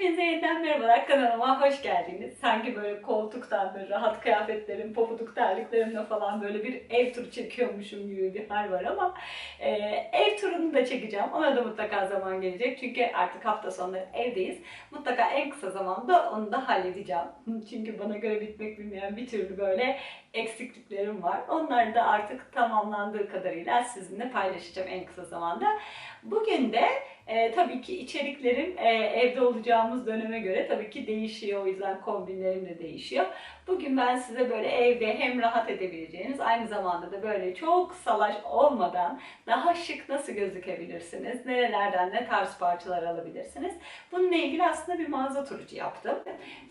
Hepinize yeniden merhabalar kanalıma hoş geldiniz. Sanki böyle koltuktan böyle rahat kıyafetlerim, pofuduk terliklerimle falan böyle bir ev turu çekiyormuşum gibi bir hal var ama e, ev turunu da çekeceğim. Ona da mutlaka zaman gelecek. Çünkü artık hafta sonları evdeyiz. Mutlaka en kısa zamanda onu da halledeceğim. Çünkü bana göre bitmek bilmeyen bir türlü böyle eksikliklerim var. Onları da artık tamamlandığı kadarıyla sizinle paylaşacağım en kısa zamanda. Bugün de e, tabii ki içeriklerim e, evde olacağımız döneme göre tabii ki değişiyor. O yüzden kombinlerim de değişiyor. Bugün ben size böyle evde hem rahat edebileceğiniz aynı zamanda da böyle çok salaş olmadan daha şık nasıl gözükebilirsiniz? Nerelerden ne tarz parçalar alabilirsiniz? Bununla ilgili aslında bir mağaza turucu yaptım.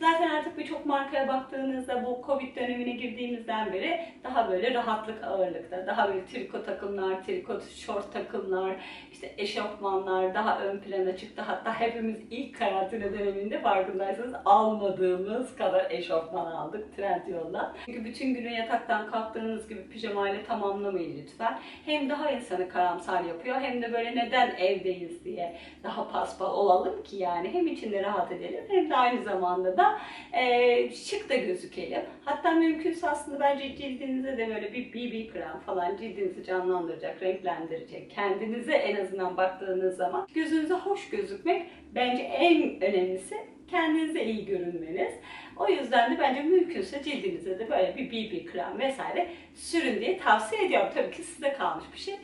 Zaten artık birçok markaya baktığınızda bu Covid dönemine girdiğimizden beri daha böyle rahatlık ağırlıkta, daha böyle triko takımlar, triko şort takımlar, işte eşofmanlar daha ön plana çıktı. Hatta hepimiz ilk karantina döneminde farkındaysanız almadığımız kadar eşofman aldık Trendyol'dan. Çünkü bütün günü yataktan kalktığınız gibi pijamayla tamamlamayın lütfen. Hem daha insanı karamsar yapıyor hem de böyle neden evdeyiz diye daha paspal olalım ki yani hem içinde rahat edelim hem de aynı zamanda da e, şık da gözükelim. Hatta mümkünse aslında bence cildinize de böyle bir BB krem falan cildinizi canlandıracak, renklendirecek. Kendinize en azından baktığınız zaman gözünüze hoş gözükmek bence en önemlisi kendinize iyi görünmeniz. O yüzden de bence mümkünse cildinize de böyle bir BB krem vesaire sürün diye tavsiye ediyorum. Tabii ki size kalmış bir şey.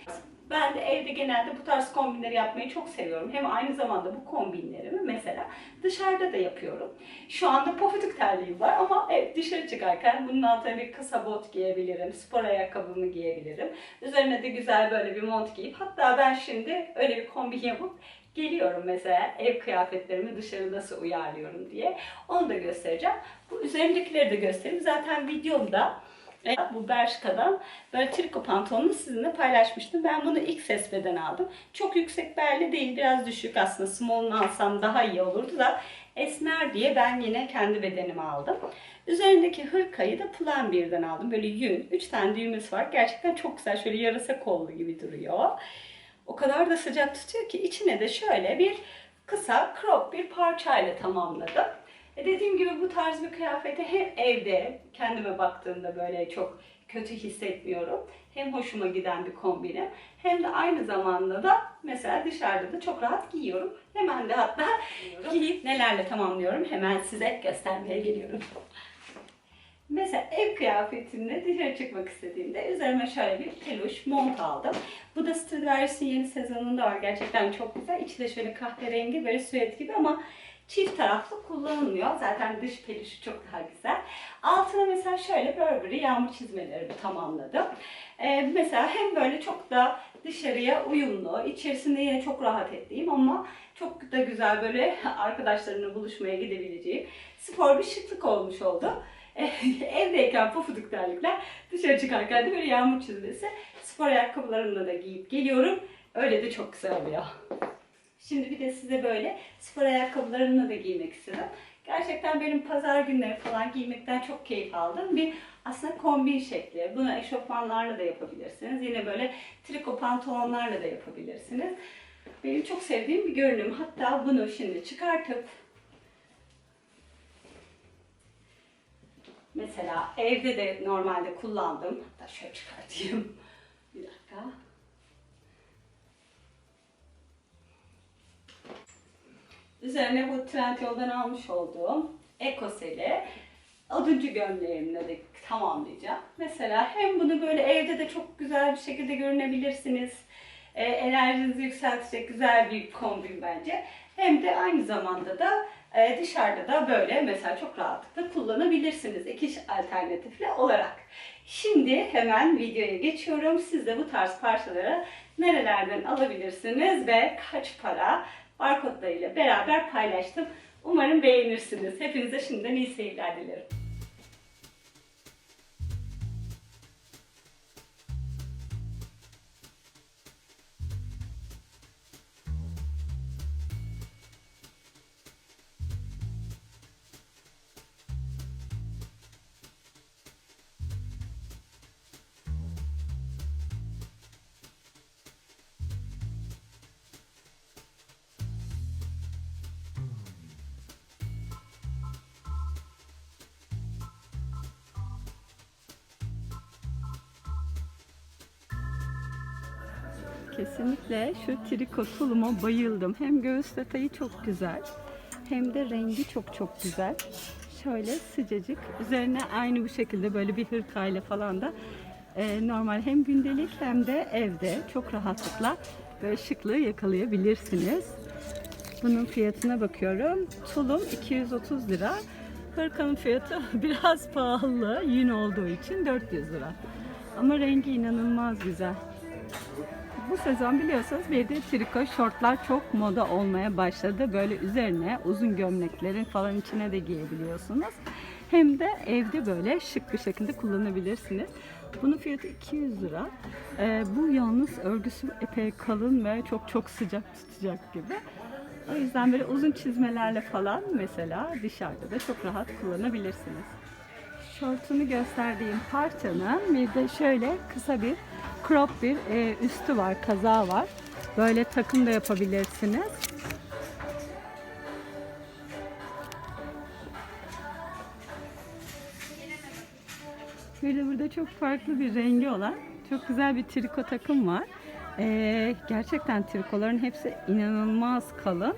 Ben de evde genelde bu tarz kombinleri yapmayı çok seviyorum. Hem aynı zamanda bu kombinlerimi mesela dışarıda da yapıyorum. Şu anda pofuduk terliğim var ama evet dışarı çıkarken bunun altına bir kısa bot giyebilirim, spor ayakkabımı giyebilirim. Üzerine de güzel böyle bir mont giyip hatta ben şimdi öyle bir kombin yapıp geliyorum mesela ev kıyafetlerimi dışarı nasıl uyarlıyorum diye. Onu da göstereceğim. Bu üzerindekileri de göstereyim. Zaten videomda bu Bershka'dan böyle triko pantolonunu sizinle paylaşmıştım. Ben bunu ilk sesbeden aldım. Çok yüksek belli değil, biraz düşük aslında. Small'unu alsam daha iyi olurdu da esmer diye ben yine kendi bedenimi aldım. Üzerindeki hırkayı da Plan birden aldım. Böyle yün, 3 tane düğmesi var. Gerçekten çok güzel. Şöyle yarasa kollu gibi duruyor. O kadar da sıcak tutuyor ki içine de şöyle bir kısa crop bir parçayla tamamladım. E dediğim gibi bu tarz bir kıyafeti hem evde kendime baktığımda böyle çok kötü hissetmiyorum. Hem hoşuma giden bir kombinim hem de aynı zamanda da mesela dışarıda da çok rahat giyiyorum. Hemen de hatta giyip nelerle tamamlıyorum hemen size göstermeye geliyorum. Mesela ev kıyafetimle dışarı çıkmak istediğimde üzerime şöyle bir peluş mont aldım. Bu da Stradivarius'un yeni sezonunda var. Gerçekten çok güzel. İçi de şöyle kahverengi böyle süet gibi ama çift taraflı kullanılmıyor. Zaten dış peluşu çok daha güzel. Altına mesela şöyle Burberry yağmur çizmelerimi tamamladım. Ee, mesela hem böyle çok da dışarıya uyumlu, içerisinde yine çok rahat ettiğim ama çok da güzel böyle arkadaşlarımla buluşmaya gidebileceğim spor bir şıklık olmuş oldu. Evdeyken pofuduk terlikler, dışarı çıkarken de böyle yağmur çizmesi. Spor ayakkabılarımla da giyip geliyorum. Öyle de çok güzel oluyor. Şimdi bir de size böyle spor ayakkabılarımla da giymek istedim. Gerçekten benim pazar günleri falan giymekten çok keyif aldım. Bir aslında kombin şekli. Bunu eşofmanlarla da yapabilirsiniz. Yine böyle triko pantolonlarla da yapabilirsiniz. Benim çok sevdiğim bir görünüm. Hatta bunu şimdi çıkartıp Mesela evde de normalde kullandım. Hatta şöyle çıkartayım. Bir dakika. Üzerine bu Trendyol'dan almış olduğum Ekoseli oduncu gömleğimle de tamamlayacağım. Mesela hem bunu böyle evde de çok güzel bir şekilde görünebilirsiniz. E, enerjinizi yükseltecek güzel bir kombin bence. Hem de aynı zamanda da e, dışarıda da böyle mesela çok rahatlıkla kullanabilirsiniz iki alternatifle olarak. Şimdi hemen videoya geçiyorum. Siz de bu tarz parçaları nerelerden alabilirsiniz ve kaç para barkodlarıyla beraber paylaştım. Umarım beğenirsiniz. Hepinize şimdiden iyi seyirler dilerim. Kesinlikle şu triko tuluma bayıldım. Hem göğüs detayı çok güzel hem de rengi çok çok güzel. Şöyle sıcacık. Üzerine aynı bu şekilde böyle bir hırkayla falan da e, normal hem gündelik hem de evde çok rahatlıkla böyle şıklığı yakalayabilirsiniz. Bunun fiyatına bakıyorum. Tulum 230 lira. Hırkanın fiyatı biraz pahalı. Yün olduğu için 400 lira. Ama rengi inanılmaz güzel. Bu sezon biliyorsunuz bir de triko şortlar çok moda olmaya başladı. Böyle üzerine uzun gömleklerin falan içine de giyebiliyorsunuz. Hem de evde böyle şık bir şekilde kullanabilirsiniz. Bunun fiyatı 200 lira. Ee, bu yalnız örgüsü epey kalın ve çok çok sıcak tutacak gibi. O yüzden böyle uzun çizmelerle falan mesela dışarıda da çok rahat kullanabilirsiniz. Şortunu gösterdiğim parçanın bir de şöyle kısa bir crop bir e, üstü var, kazağı var. Böyle takım da yapabilirsiniz. Bir de burada çok farklı bir rengi olan çok güzel bir triko takım var. Ee, gerçekten trikoların hepsi inanılmaz kalın.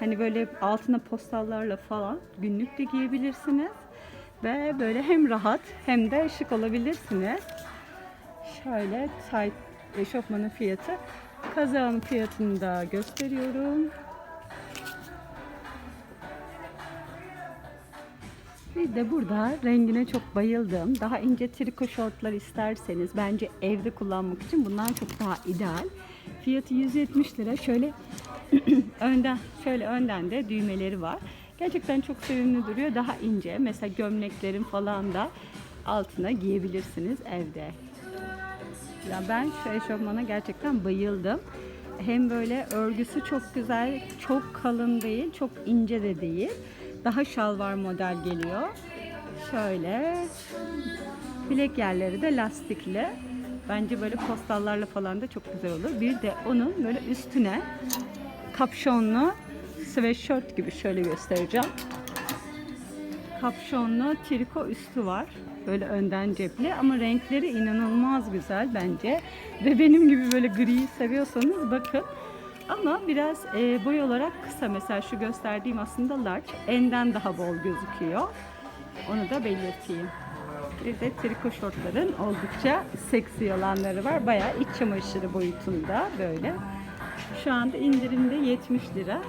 Hani böyle altına postallarla falan günlük de giyebilirsiniz. Ve böyle hem rahat hem de şık olabilirsiniz. Şöyle tight eşofmanın fiyatı. Kazağın fiyatını da gösteriyorum. Bir de burada rengine çok bayıldım. Daha ince triko şortlar isterseniz bence evde kullanmak için bundan çok daha ideal. Fiyatı 170 lira. Şöyle önden şöyle önden de düğmeleri var. Gerçekten çok sevimli duruyor. Daha ince. Mesela gömleklerin falan da altına giyebilirsiniz evde. Ya ben şu eşofmana gerçekten bayıldım. Hem böyle örgüsü çok güzel, çok kalın değil, çok ince de değil. Daha şalvar model geliyor. Şöyle bilek yerleri de lastikli. Bence böyle postallarla falan da çok güzel olur. Bir de onun böyle üstüne kapşonlu sweatshirt gibi şöyle göstereceğim. Kapşonlu triko üstü var. Böyle önden cepli ama renkleri inanılmaz güzel bence. Ve benim gibi böyle griyi seviyorsanız bakın. Ama biraz e, boy olarak kısa. Mesela şu gösterdiğim aslında large. Enden daha bol gözüküyor. Onu da belirteyim. Bir de triko şortların oldukça seksi olanları var. Bayağı iç çamaşırı boyutunda böyle. Şu anda indirimde 70 lira.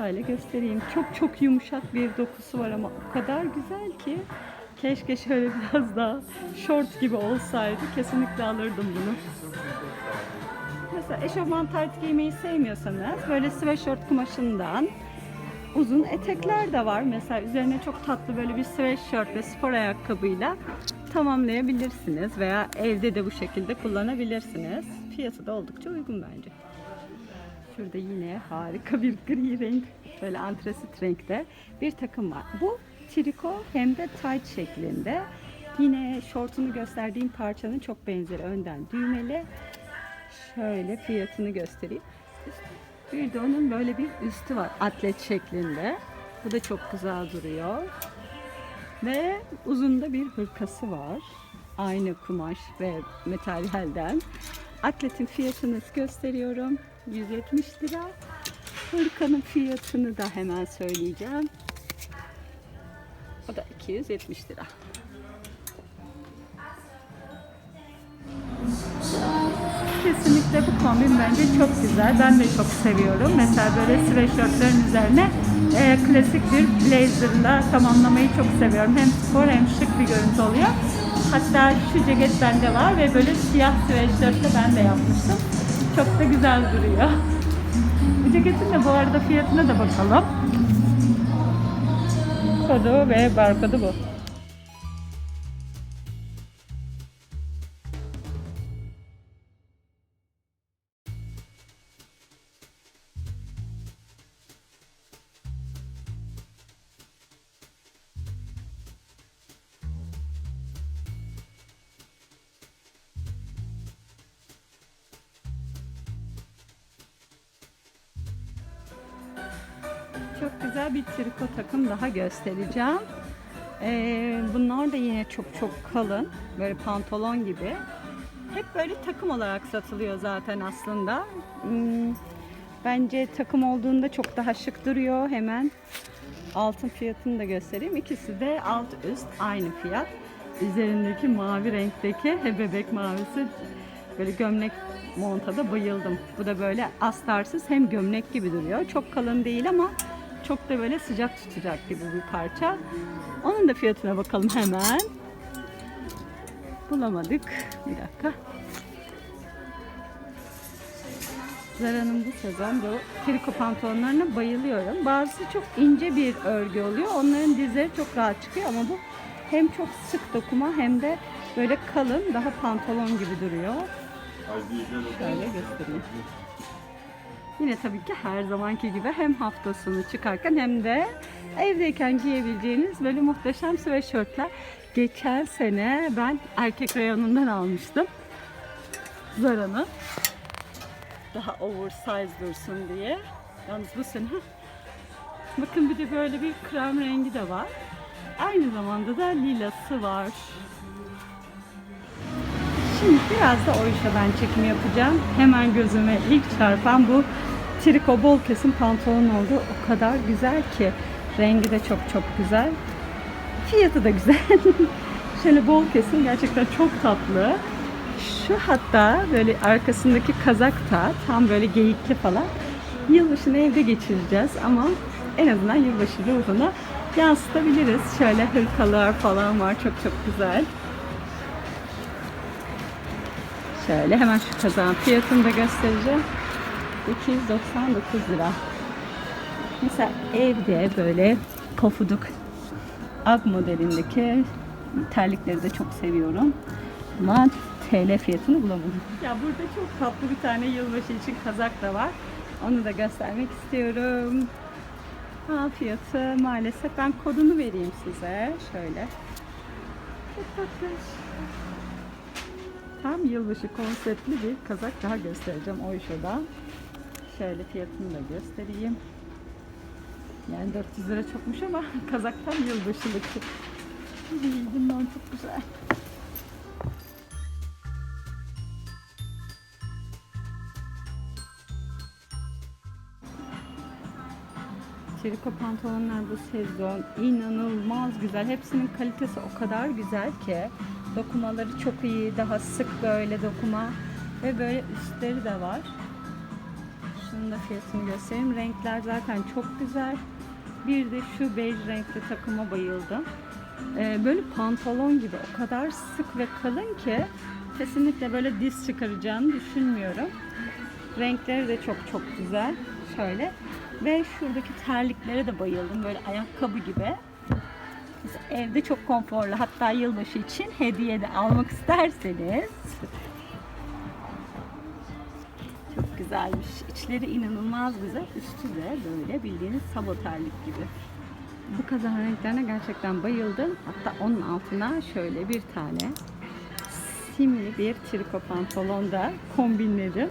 Şöyle göstereyim. Çok çok yumuşak bir dokusu var ama o kadar güzel ki. Keşke şöyle biraz daha short gibi olsaydı. Kesinlikle alırdım bunu. Mesela eşofman tayt giymeyi sevmiyorsanız böyle sweatshirt kumaşından uzun etekler de var. Mesela üzerine çok tatlı böyle bir sweatshirt ve spor ayakkabıyla tamamlayabilirsiniz veya evde de bu şekilde kullanabilirsiniz. Fiyatı da oldukça uygun bence. Şurada yine harika bir gri renk, böyle antresit renkte bir takım var. Bu triko hem de tight şeklinde. Yine şortunu gösterdiğim parçanın çok benzeri önden düğmeli. Şöyle fiyatını göstereyim. Bir de onun böyle bir üstü var atlet şeklinde. Bu da çok güzel duruyor. Ve uzun da bir hırkası var. Aynı kumaş ve materyalden. Atletin fiyatını gösteriyorum. 170 lira. Hırkanın fiyatını da hemen söyleyeceğim. O da 270 lira. Kesinlikle bu kombin bence çok güzel. Ben de çok seviyorum. Mesela böyle sweatshirtlerin üzerine e, klasik bir blazerla tamamlamayı çok seviyorum. Hem spor hem şık bir görüntü oluyor. Hatta şu ceket bende var ve böyle siyah sweatshirtle ben de yapmıştım. Çok da güzel duruyor. Bu ceketin de bu arada fiyatına da bakalım. Kodu ve barkodu bu. Çok güzel bir triko takım daha göstereceğim. Ee, bunlar da yine çok çok kalın. Böyle pantolon gibi. hep böyle takım olarak satılıyor zaten aslında. Hmm, bence takım olduğunda çok daha şık duruyor. Hemen altın fiyatını da göstereyim. İkisi de alt üst aynı fiyat. Üzerindeki mavi renkteki he bebek mavisi böyle gömlek montada bayıldım. Bu da böyle astarsız hem gömlek gibi duruyor. Çok kalın değil ama çok da böyle sıcak tutacak gibi bir parça. Onun da fiyatına bakalım hemen. Bulamadık. Bir dakika. Zara'nın bu sezon bu triko pantolonlarına bayılıyorum. Bazısı çok ince bir örgü oluyor. Onların dizleri çok rahat çıkıyor ama bu hem çok sık dokuma hem de böyle kalın, daha pantolon gibi duruyor. Şöyle göstereyim. Yine tabii ki her zamanki gibi hem hafta sonu çıkarken hem de evdeyken giyebileceğiniz böyle muhteşem sweatshirtler. Geçen sene ben erkek reyonundan almıştım. Zara'nın. Daha oversize dursun diye. Yalnız bu sene bakın bir de böyle bir krem rengi de var. Aynı zamanda da lilası var. Şimdi biraz da o işe ben çekim yapacağım. Hemen gözüme ilk çarpan bu triko bol kesim pantolon oldu. O kadar güzel ki. Rengi de çok çok güzel. Fiyatı da güzel. Şöyle bol kesim gerçekten çok tatlı. Şu hatta böyle arkasındaki kazak da tam böyle geyikli falan. Yılbaşını evde geçireceğiz ama en azından yılbaşı ruhunu yansıtabiliriz. Şöyle hırkalar falan var çok çok güzel. Şöyle hemen şu kazağın fiyatını da göstereceğim. 299 lira. Mesela evde böyle pofuduk Ag modelindeki terlikleri de çok seviyorum. Ama TL fiyatını bulamadım. Ya burada çok tatlı bir tane yılbaşı için kazak da var. Onu da göstermek istiyorum. Ha, fiyatı maalesef ben kodunu vereyim size. Şöyle. Çok tatlı. Tam yılbaşı konseptli bir kazak daha göstereceğim o şurada. Şöyle fiyatını da göstereyim. Yani 400 lira çokmuş ama kazak tam yılbaşılık. Bundan çok güzel. Triko pantolonlar bu sezon inanılmaz güzel. Hepsinin kalitesi o kadar güzel ki. Dokumaları çok iyi, daha sık böyle dokuma ve böyle üstleri de var. Şunun da fiyatını göstereyim. Renkler zaten çok güzel. Bir de şu bej renkli takıma bayıldım. Ee, böyle pantolon gibi o kadar sık ve kalın ki kesinlikle böyle diz çıkaracağını düşünmüyorum. Renkleri de çok çok güzel. Şöyle. Ve şuradaki terliklere de bayıldım. Böyle ayakkabı gibi. Evde çok konforlu. Hatta yılbaşı için hediye de almak isterseniz. Çok güzelmiş. İçleri inanılmaz güzel. Üstü de böyle bildiğiniz sabo terlik gibi. Bu kazan renklerine gerçekten bayıldım. Hatta onun altına şöyle bir tane simli bir triko pantolon da kombinledim.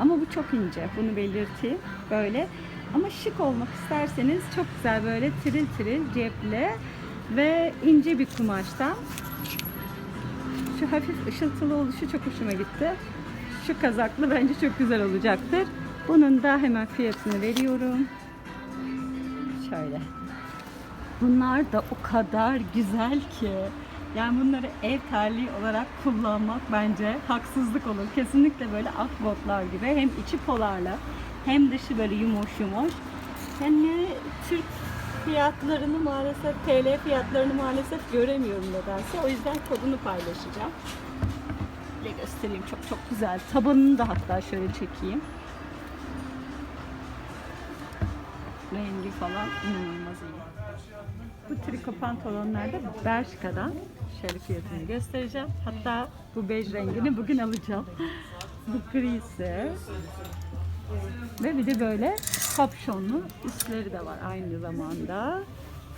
Ama bu çok ince. Bunu belirteyim. Böyle ama şık olmak isterseniz çok güzel böyle tiril tiril cepli ve ince bir kumaştan. Şu hafif ışıltılı oluşu çok hoşuma gitti. Şu kazaklı bence çok güzel olacaktır. Bunun da hemen fiyatını veriyorum. Şöyle. Bunlar da o kadar güzel ki. Yani bunları ev terliği olarak kullanmak bence haksızlık olur. Kesinlikle böyle ak botlar gibi hem içi polarla hem dışı böyle yumuş yumuş. Yani Türk fiyatlarını maalesef TL fiyatlarını maalesef göremiyorum nedense. O yüzden kodunu paylaşacağım. Şöyle göstereyim çok çok güzel. Tabanını da hatta şöyle çekeyim. Rengi falan inanılmaz iyi. Bu triko pantolonlar da Bershka'dan. Şöyle fiyatını göstereceğim. Hatta bu bej rengini bugün alacağım. bu grisi. Ve bir de böyle kapşonlu üstleri de var aynı zamanda.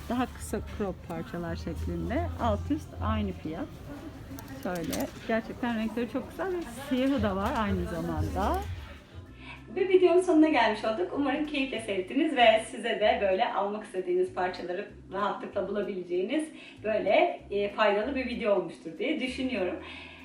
Daha kısa crop parçalar şeklinde. Alt üst aynı fiyat. Şöyle gerçekten renkleri çok güzel ve siyahı da var aynı zamanda. Ve videonun sonuna gelmiş olduk. Umarım keyifle seyrettiniz ve size de böyle almak istediğiniz parçaları rahatlıkla bulabileceğiniz böyle e, faydalı bir video olmuştur diye düşünüyorum.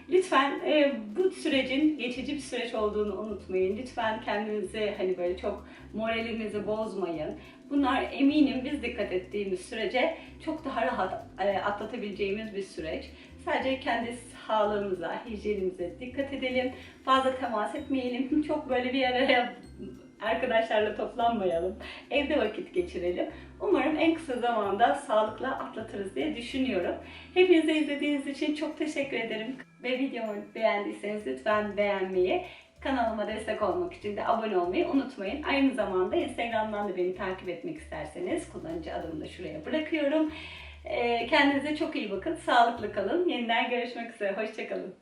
Lütfen e, bu sürecin geçici bir süreç olduğunu unutmayın. Lütfen kendinizi hani böyle çok moralinizi bozmayın. Bunlar eminim biz dikkat ettiğimiz sürece çok daha rahat e, atlatabileceğimiz bir süreç. Sadece kendi sağlığımıza, hijyenimize dikkat edelim. Fazla temas etmeyelim. Çok böyle bir araya arkadaşlarla toplanmayalım. Evde vakit geçirelim. Umarım en kısa zamanda sağlıkla atlatırız diye düşünüyorum. Hepinize izlediğiniz için çok teşekkür ederim. Ve videomu beğendiyseniz lütfen beğenmeyi, kanalıma destek olmak için de abone olmayı unutmayın. Aynı zamanda Instagram'dan da beni takip etmek isterseniz kullanıcı adımı da şuraya bırakıyorum. Ee, Kendinize çok iyi bakın, sağlıklı kalın. Yeniden görüşmek üzere, hoşçakalın.